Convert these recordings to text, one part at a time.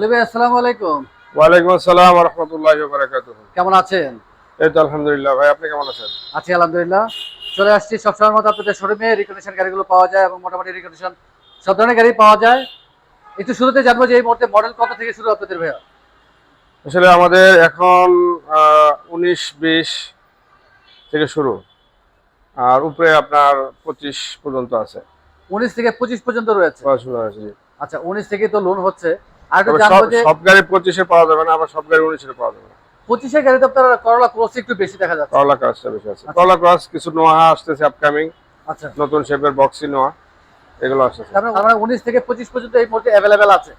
ভাই আসসালামু আলাইকুম। ওয়ালাইকুম আসসালাম রহমতুল্লাহ বারাকাতুহ কেমন আছেন? এই তো আলহামদুলিল্লাহ ভাই আপনি কেমন আছেন? আছি আলহামদুলিল্লাহ। চলে আসছি সবসময়ের মতো আপনাদের শোরুমে রিকন্ডিশন গাড়িগুলো পাওয়া যায় এবং মোটামুটি রিকন্ডিশন সব ধরনের গাড়ি পাওয়া যায়। একটু শুরুতে জানব যে এই মুহূর্তে মডেল কত থেকে শুরু আপনাদের ভাইয়া? আসলে আমাদের এখন উনিশ বিশ থেকে শুরু। আর উপরে আপনার পঁচিশ পর্যন্ত আছে। উনিশ থেকে পঁচিশ পর্যন্ত রয়েছে। আচ্ছা উনিশ থেকে তো লোন হচ্ছে। আর একটু জানব সব যে গাড়ি পঁচিশে পাওয়া যাবে না আবার সব গাড়ি উনিশে পাওয়া যাবে না। পঁচিশে গাড়িতে আপনার করলা ক্রস একটু বেশি দেখা যাচ্ছে। করলা ক্রসটা বেশি আছে। আচ্ছা। করলা ক্রস কিছু নোয়া আসতেছে আপকামিং আচ্ছা। নতুন শেপের বক্সি নোয়া এগুলো আসতেছে। আমরা উনিশ থেকে পঁচিশ পর্যন্ত এই মুহূর্তে অ্যাভেলেবেল আছে।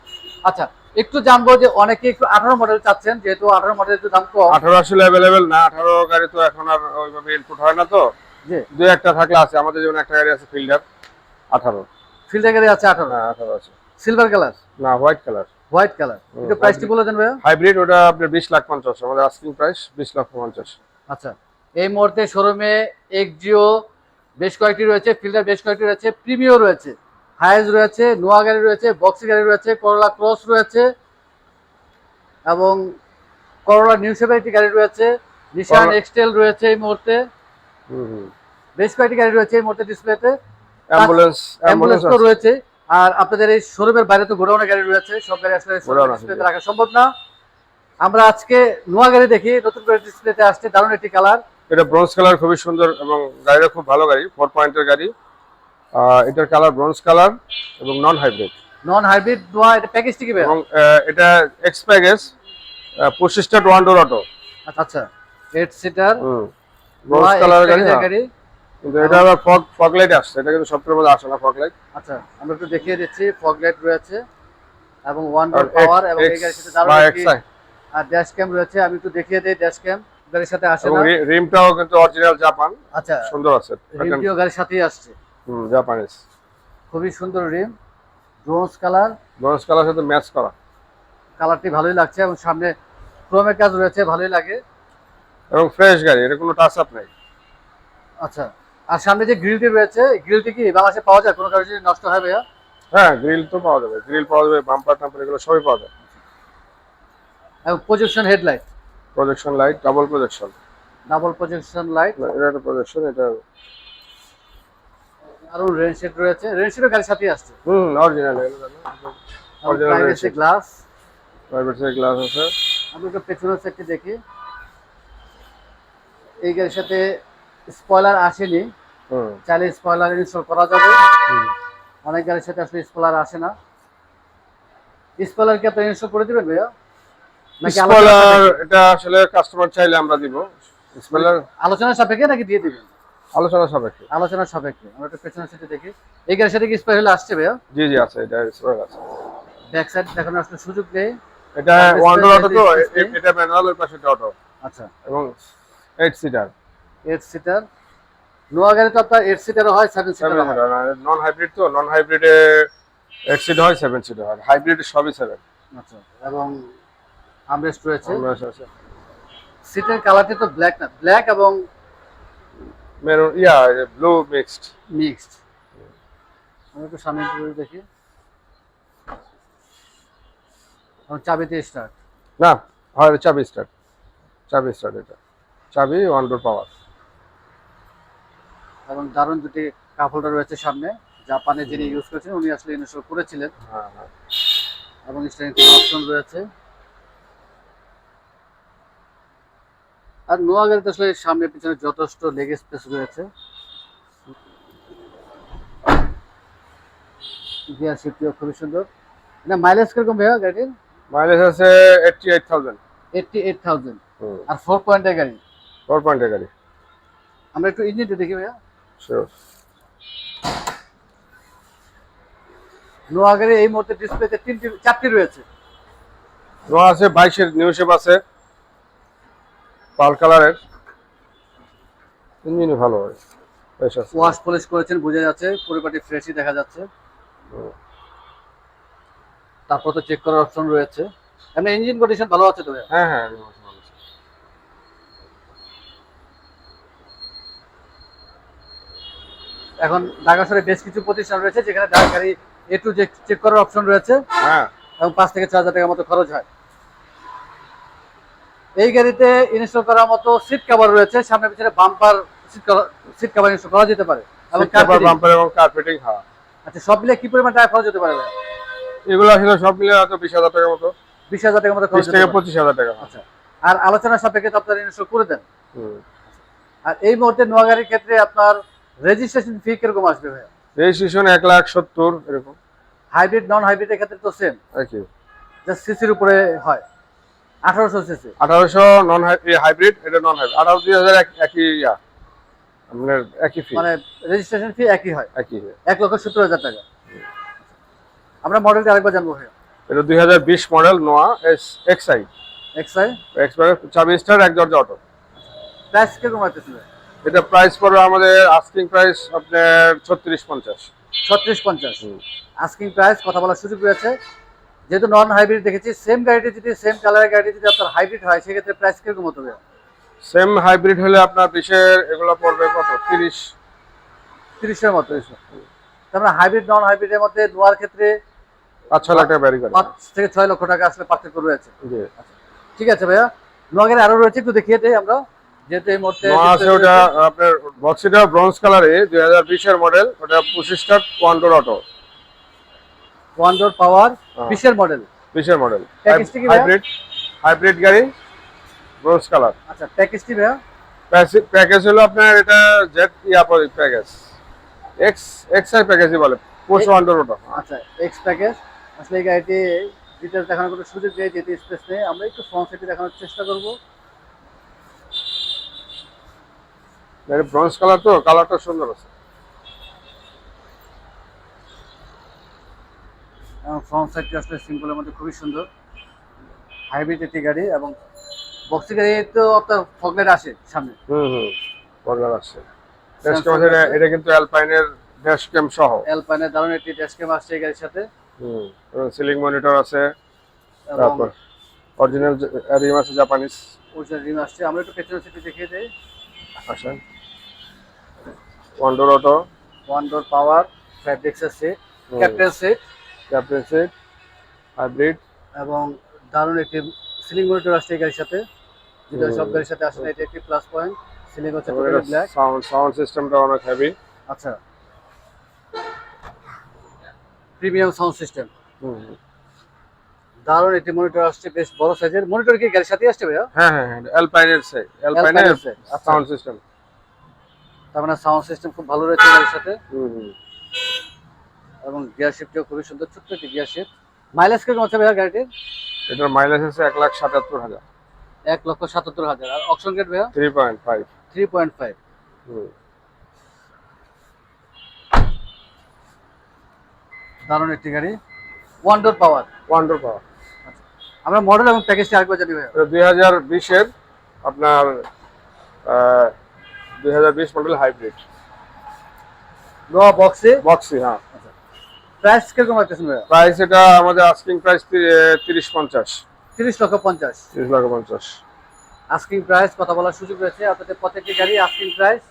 একটু জানব যে অনেকে একটু আঠারো মডেল চাচ্ছেন যেহেতু আঠারো একটু দাম কম। আঠারো আসলে অ্যাভেলেবেল না আঠারো গাড়ি তো এখন আর ওইভাবে ইনপুট হয় না তো। দুই একটা থাকলে আছে আমাদের যেমন একটা গাড়ি আছে ফিল্ডার আঠারো। ফিল্টার গাড়ি আছে আঠারো। হ্যাঁ আঠারো আছে। সিলভার কালার না হোয়াইট কালার হোয়াইট কালার একটু প্রাইসটি বলে দেন ভাইয়া। হাইব্রিড ওটা আপনার বিশ লাখ পঞ্চাশ আমাদের আস্কিং প্রাইস বিশ লাখ পঞ্চাশ। আচ্ছা এই মুহূর্তে শোরুমে এক্সজিও বেশ কয়েকটি রয়েছে ফিল্টার বেশ কয়েকটি রয়েছে প্রিমিও রয়েছে। হায়েজ রয়েছে নোয়া গাড়ি রয়েছে বক্সি গাড়ি রয়েছে করলা ক্রস রয়েছে এবং করলা নিউ শেপের একটি গাড়ি রয়েছে নিশান এক্সটেল রয়েছে এই মুহূর্তে। বেশ কয়েকটি গাড়ি রয়েছে এই মুহূর্তে ডিসপ্লেতে অ্যাম্বুলেন্স অ্যাম্বুলেন্স অ্যাম্বুলেন্স তো রয়েছে। আর আপনাদের এই শোরুমের বাইরে তো গোডাউনে গাড়ি রয়েছে সব গাড়ি আসলে রাখা সম্ভব না। আমরা আজকে নোয়া গাড়ি দেখি নতুন করে ডিসপ্লেতে আসছে দারুণ একটি কালার এটা ব্রোঞ্জ কালার খুবই সুন্দর এবং গাড়িটা খুব ভালো গাড়ি ফোর পয়েন্টের গাড়ি। এটার কালার ব্রোঞ্জ কালার এবং নন হাইব্রিড নন হাইব্রিড নোয়া এটা প্যাকেজটি কি এবং এটা এক্স প্যাকেজ পঁচিশটা ওয়ান ডোর অটো আচ্ছা আচ্ছা। Eight seater bronze colour. গাড়ি। কিন্তু এটা আবার ফগ ফগ লাইট আসছে এটা কিন্তু সবটার মধ্যে আসে না ফগ লাইট আচ্ছা আমরা একটু দেখিয়ে দিচ্ছি ফগ লাইট রয়েছে এবং ওয়ান আর ডোর পাওয়ার এবং এই গাড়ির সাথে দারুণ আর ড্যাশ ক্যাম রয়েছে আমি একটু দেখিয়ে দিই ড্যাশ ক্যাম গাড়ির সাথে আসে না। রিমটাও কিন্তু অরিজিনাল জাপান আচ্ছা সুন্দর আছে রিমটিও গাড়ির সাথেই আসছে। হুম জাপানিজ খুবই সুন্দর rim bronze colour bronze colour সাথে ম্যাচ করা। কালারটি ভালোই লাগছে এবং সামনে ক্রোমের কাজ রয়েছে ভালোই লাগে। এবং ফ্রেশ গাড়ি এটা কোনো টাচ আপ নাই। আচ্ছা আর সামনে যে গ্রিলটি রয়েছে গ্রিলটি কি বাংলাদেশে পাওয়া যায়? কোনো কারণে যদি নষ্ট হয় ভাইয়া? হ্যাঁ গ্রিল তো পাওয়া যাবে। গ্রিল পাওয়া যাবে বাম্পার টাম্পার এগুলো সবই পাওয়া যাবে। Projection headlight projection light double projection double projection light এটা একটা প্রজেকশন এটা আরও রেন শেড রয়েছে। রেন শেডও গাড়ির সাথেই আসছে। হুম original rain shade. Glass private side glass আছে। আমি একটু পেছনের সাইডটি দেখি। এই গাড়ির সাথে স্পয়লার আসেনি। চাইলে স্পয়লার ইনস্টল করা যাবে। অনেক গাড়ির সাথে আসলে স্পয়লার আসে না। স্পয়লার কি আপনি ইনস্টল করে দিবেন ভাইয়া? স্পয়লার এটা আসলে কাস্টমার চাইলে আমরা দিব। স্পয়লার আলোচনা সাপেক্ষে নাকি দিয়ে দিবেন? আলোচনা সাপেক্ষে। আলোচনা সাপেক্ষে। আমরা একটু পেছনের সাইডে দেখি। এই গাড়ির সাথে কি স্পয়লার আসছে ভাইয়া? জি জি আছে। এটা স্পয়লার আছে। ব্যাক সাইড দেখানোর আসলে সুযোগ নেই। এটা ওয়ান ডোর অটো তো এটা ম্যানুয়াল ওই পাশে অটো আচ্ছা। এবং eight seater eight seater Noah গাড়ি তো আপনার এইট সিটারও হয় সেভেন সেভেন হয়। নন হাইব্রিড তো নন হাইব্রিডে এইট সিট হয় সেভেন সিট হয়। হাইব্রিড সবই সেভেন আচ্ছা এবং আমরেস্ট রয়েছে। সিটের কালারটি তো ব্ল্যাক না ব্ল্যাক এবং maroon yeah blue mixed mixed আমি একটু সামনে একটু দেখি। চাবিতে স্টার্ট না হয় চাবি স্টার্ট চাবি স্টার্ট এটা। চাবি ওয়ান ডোর পাওয়ার এবং দারুণ দুটি কাপ হোল্ডার রয়েছে সামনে জাপানে যিনি ইউজ করেছেন উনি আসলে ইনস্টল করেছিলেন। হ্যাঁ হ্যাঁ। এবং স্টারিং অপশন রয়েছে। আর নোয়া গাড়িতে আসলে সামনে পিছনে যথেষ্ট লেগ স্পেস রয়েছে। গিয়ার শিফটিও খুবই সুন্দর। না মাইলেজ কীরকম ভাইয়া গাড়ির মাইলেজ আছে eighty eight thousand eighty eight thousand আর ফোর পয়েন্টের গাড়ি? ফোর পয়েন্টের গাড়ি। আমরা একটু ইঞ্জিনটা দেখি ভাইয়া। শিওর নোয়া এই মুহূর্তে ডিসপ্লেতে তিনটি চারটি রয়েছে। নোয়া আছে বাইশের নিউ শেপ আছে পাল কালারের। ইঞ্জিনই ভালো হয়। ওয়াশ পলিশ করেছেন বোঝা যাচ্ছে পরিপাটি ফ্রেশই দেখা যাচ্ছে। তারপর তো চেক করার অপশন রয়েছে। এমনি ইঞ্জিন কন্ডিশন ভালো আছে তো হ্যাঁ হ্যাঁ Noah আছে, ভালো আছে। এখন ঢাকা শহরে বেশ কিছু প্রতিষ্ঠান রয়েছে যেখানে ঢাকা গাড়ি এ টু চেক করার অপশন রয়েছে। হ্যাঁ। এবং পাঁচ থেকে ছয় হাজার টাকার মতো খরচ হয়। এই গাড়িতে ইনস্টল করার মতো সিট কভার রয়েছে। সামনে পিছনে বাম্পার সিট কভার ইনস্টল করা যেতে পারে। এবং। বাম্পার এবং কার্পেটিং হ্যাঁ। আচ্ছা সব মিলে কি পরিমাণ টাকা খরচ হতে পারে? এগুলো আসলে সব মিলে হয়তো বিশ হাজার টাকার মতো। বিশ হাজার টাকার মতো খরচ থেকে পঁচিশ হাজার টাকা। আচ্ছা আর আলোচনা সাপেক্ষে তো আপনারা ইনস্টল করে দেন। আর এই মুহূর্তে নোয়া গাড়ির ক্ষেত্রে আপনার রেজিস্ট্রেশন ফি কীরকম আসবে ভাই রেজিস্ট্রেশন এক লাখ সত্তর এরকম। হাইব্রিড নন হাইব্রিডের ক্ষেত্রে তো সেম জাস্ট সিসির উপরে হয়। আঠারোশো সিসি আঠারোশো নন হাইব্রিড এটা নন হাইব্রিড আঠারো দুই হাজার এক- একই ইয়া। আপনার একই ফি মানে রেজিস্ট্রেশন ফি একই হয়। একই এক লক্ষ সত্তর হাজার টাকা। আমরা মডেলটা আরেকবার জানব ভাইয়া। এটা দুই হাজার বিশ model Noah S XI XI expire চাবি স্টার এক দরজা অটো। প্রাইস কীরকম আসতেছিল এটা প্রাইস পড়বে আমাদের আস্কিং প্রাইস আপনার ছত্রিশ পঞ্চাশ। ছত্রিশ পঞ্চাশ। আস্কিং প্রাইস কথা বলার সুযোগ রয়েছে। যেহেতু নন হাইব্রিড দেখেছি সেম গাড়িটি যদি সেম কালারের গাড়িটি যদি আপনার হাইব্রিড হয় সেক্ষেত্রে প্রাইস কীরকম হতে হবে সেম হাইব্রিড হলে আপনার বিশের এগুলো পড়বে কত? তিরিশ। তিরিশের মতো তারপরে হাইব্রিড নন হাইব্রিডের মধ্যে নোয়ার ক্ষেত্রে পাঁচ ছ লাখ টাকা ব্যারি করে। পাঁচ থেকে ছয় লক্ষ টাকা আসলে পার্থক্য রয়েছে। ঠিক আছে ভাইয়া। নোয়াগের আরও রয়েছে একটু দেখিয়ে দেই আমরা। যেহেতু এই মুহূর্তে আছে ওটা আপনার বক্সিটা ব্রোঞ্জ কালারে দুই হাজার বিশের মডেল ওটা পঁচিশ star one door auto one door power. বিশের মডেল বিশের মডেল হাইব্রিড হাইব্রিড গাড়ি ব্রোঞ্জ কালার। আচ্ছা প্যাকেজটি ভাইয়া? প্যাকেজ হলো আপনার এটা প্যাকেজ এক্স প্যাকেজই বলে পোস্ট ওয়ান্ডোর ওটা আচ্ছা এক্স প্যাকেজ আসলে এই গাড়িটি ডিটেলস দেখানোর কোনো সুযোগ নেই যেহেতু স্পেস নেই। আমরা একটু ফ্রন্ট সাইডে দেখানোর চেষ্টা করব। এটা ব্রোঞ্জ কালার তো কালারটা সুন্দর আছে। এবং ফ্রন্ট সাইডটি আসলে সিম্পলের মধ্যে খুবই সুন্দর। হাইব্রিড একটি গাড়ি এবং বক্সি গাড়ি তো আপনার ফগলেট আসে সামনে। হুম হুম ড্যাশ ক্যাম আছে। এটা কিন্তু অ্যালপাইনের ড্যাশ ক্যাম সহ। অ্যালপাইনের দারুণ একটি ড্যাশক্যাম আসছে এই গাড়ির সাথে। হুম সিলিং মনিটর আছে। তারপর অরিজিনাল রিম আছে জাপানিজ ওইটার রিম আসছে। আমরা একটু পেছনের সিটে দেখিয়ে দিই। আসেন। One door auto one door power ফ্যাব্রিক্সের seat captain seat captain seat hybrid এবং দারুণ একটি সিলিং মনিটর আসছে এই গাড়ির সাথে। যেটা সব গাড়ির সাথে আসলে এটা একটি প্লাস পয়েন্ট সিলিং হচ্ছে ব্ল্যাক সাউন্ড সাউন্ড সিস্টেমটা অনেক হেভি আচ্ছা। প্রিমিয়াম সাউন্ড সিস্টেম দারুণ একটি মনিটর আসছে বেশ বড় সাইজের মনিটর কি গাড়ির সাথে আসছে ভাইয়া? হ্যাঁ হ্যাঁ হ্যাঁ অ্যালপাইনের সে অ্যালপাইনের Alpine এর set, আচ্ছা। সাউন্ড সিস্টেম তার মানে সাউন্ড সিস্টেম খুব ভালো রয়েছে গাড়ির সাথে। এবং গিয়ার শিফটও খুবই সুন্দর ছোট্ট একটি গিয়ার শিফট মাইলেজ কীরকম আছে ভাইয়া গাড়িটির? এটার মাইলেজ আছে এক লাখ সাতাত্তর হাজার। এক লক্ষ সাতাত্তর হাজার। আর অপশন গেট ভাইয়া? Three point five three point five দারুণ একটি গাড়ি। One door power one door power আমরা মডেল এবং প্যাকেজটি আরেকবার জানি ভাইয়া। দুই হাজার বিশের আপনার দুই হাজার বিশ মডেল হাইব্রিড। নোয়া বক্সে বক্সি হ্যাঁ। প্রাইস কীরকম রাখতেছেন ভাইয়া? প্রাইস এটা আমাদের আস্কিং প্রাইস তিরিশ পঞ্চাশ। তিরিশ লক্ষ পঞ্চাশ। তিরিশ লাখ পঞ্চাশ। আস্কিং প্রাইস কথা বলার সুযোগ রয়েছে। আপনাদের প্রত্যেকটি গাড়ি আস্কিং প্রাইস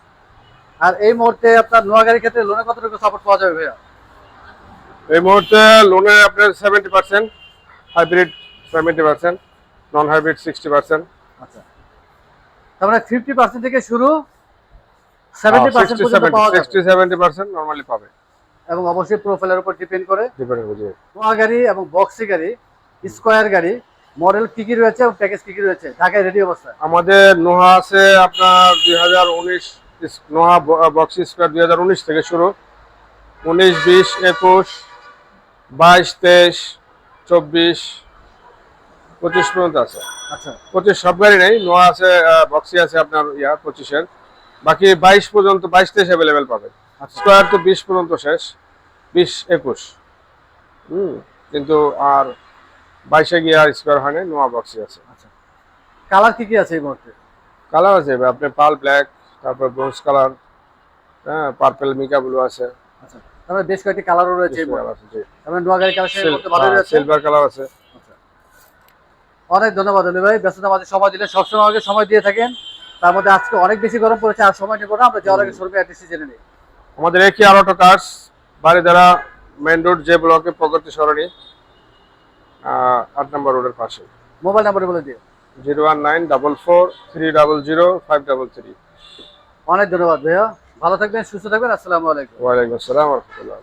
আর এই মুহূর্তে আপনার নোয়া গাড়ির ক্ষেত্রে লোনে কতটুকু সাপোর্ট পাওয়া যাবে ভাইয়া? এই মুহূর্তে লোনে আপনার seventy percent hybrid seventy percent non hybrid sixty percent আচ্ছা। তার মানে ফিফটি পার্সেন্ট থেকে শুরু নর্মালি পাবে। এবং অবশ্যই প্রোফাইলের উপর ডিপেন্ড করে ডিপেন্ড করছে নোয়া গাড়ি এবং বক্সি গাড়ি স্কোয়ার গাড়ি মডেল কি কি রয়েছে এবং প্যাকেজ কি কি রয়েছে? ঢাকায় রেডি অবস্থায় আমাদের নোহা আছে আপনার দুই হাজার উনিশ নোহা বক্স স্কোয়ার দুই হাজার উনিশ থেকে শুরু। উনিশ বিশ একুশ বাইশ তেইশ চব্বিশ পঁচিশ পর্যন্ত আছে। আচ্ছা। পঁচিশ সব গাড়ি নেই নোয়া আছে বক্সি আছে আপনার ইয়া পঁচিশের। বাকি বাইশ পর্যন্ত বাইশ তেইশ অ্যাভেলেবেল আচ্ছা। স্কোয়ার তো বিশ পর্যন্ত শেষ বিশ একুশ। হুম কিন্তু আর বাইশে গিয়ে আর স্কোয়ার হয় না নোয়া বক্সি আছে। আচ্ছা। কালার কি কি আছে এই মুহূর্তে? কালার আছে আপনি পাল ব্ল্যাক তারপর ব্রোঞ্জ কালার হ্যাঁ পার্পেল মিকা ব্লু আছে। আচ্ছা তারপরে বেশ কয়েকটি কালারও রয়েছে কালার নোয়া গাড়ি রয়েছে? সিলভার কালার আছে। অনেক ধন্যবাদ ভাই ব্যস্ততা মাঝে সময় দিলে সবসময় আমাকে সময় দিয়ে থাকেন। তার মধ্যে আজকে অনেক বেশি গরম পড়েছে আর সময় নেব না আমরা যাওয়ার আগে শোরুমে অ্যাড্রেসটি জেনে নিই। আমাদের একই আর অটো কার্স মেন রোড যে ব্লকে প্রগতি সরণি আট নম্বর রোডের পাশে। মোবাইল নাম্বার বলে দিও। Zero one nine double four three double zero five double three. অনেক ধন্যবাদ ভাইয়া। ভালো থাকবেন সুস্থ থাকবেন আসসালামু আলাইকুম। ওয়ালাইকুম আসসালাম রহমতুল্লাহ।